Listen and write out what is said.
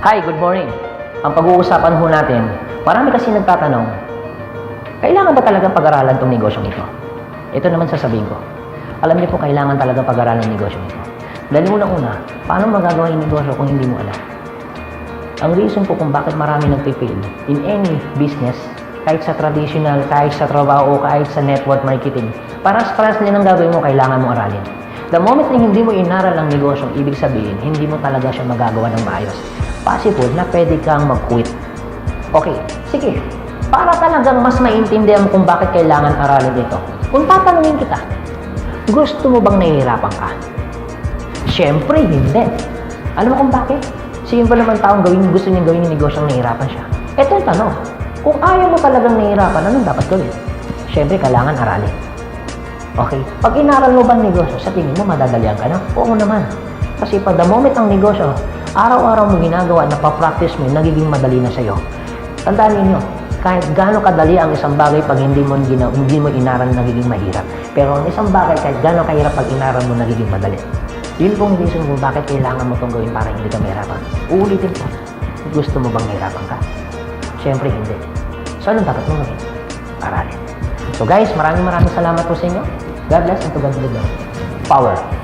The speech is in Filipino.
Hi, good morning. Ang pag-uusapan ho natin, marami kasi nagtatanong, kailangan ba talagang pag-aralan itong negosyong ito? Ito naman sasabihin ko. Alam niyo po, kailangan talagang pag-aralan ng negosyong ito. Dahil una-una, paano magagawa yung negosyo kung hindi mo alam? Ang reason po kung bakit marami nagpifail in any business, kahit sa traditional, kahit sa trabaho, kahit sa network marketing, paras-paras din ang gagawin mo, kailangan mo aralin. The moment na hindi mo inaral ang negosyo, ibig sabihin, hindi mo talaga siya magagawa ng maayos. Possible na pwede kang mag-quit. Okay, sige. Para talagang mas maintindihan mo kung bakit kailangan aralin ito. Kung tatanungin kita, gusto mo bang nahihirapan ka? Siyempre, hindi. Alam mo kung bakit? Simple naman taong gawin, gusto niyang gawin yung negosyong nahihirapan siya. Ito yung tanong. Kung ayaw mo talagang nahihirapan, anong dapat gawin? Siyempre, kailangan aralin. Okay? Pag inaral mo ba ang negosyo, sa tingin mo madadalian ka na? Oo naman. Kasi pag the moment ang negosyo, araw-araw mo ginagawa, napapractice mo, nagiging madali na sa'yo. Tandaan ninyo, kahit gaano kadali ang isang bagay pag hindi mo, gina, hindi mo inaral, nagiging mahirap. Pero ang isang bagay, kahit gaano kahirap pag inaral mo, nagiging madali. Yun pong reason kung bakit kailangan mo itong gawin para hindi ka mahirapan. Uulitin ko, gusto mo bang mahirapan ka? Siyempre hindi. So anong dapat mo gawin? Aralin. So guys, maraming maraming salamat po sa inyo. God bless and to God. Power.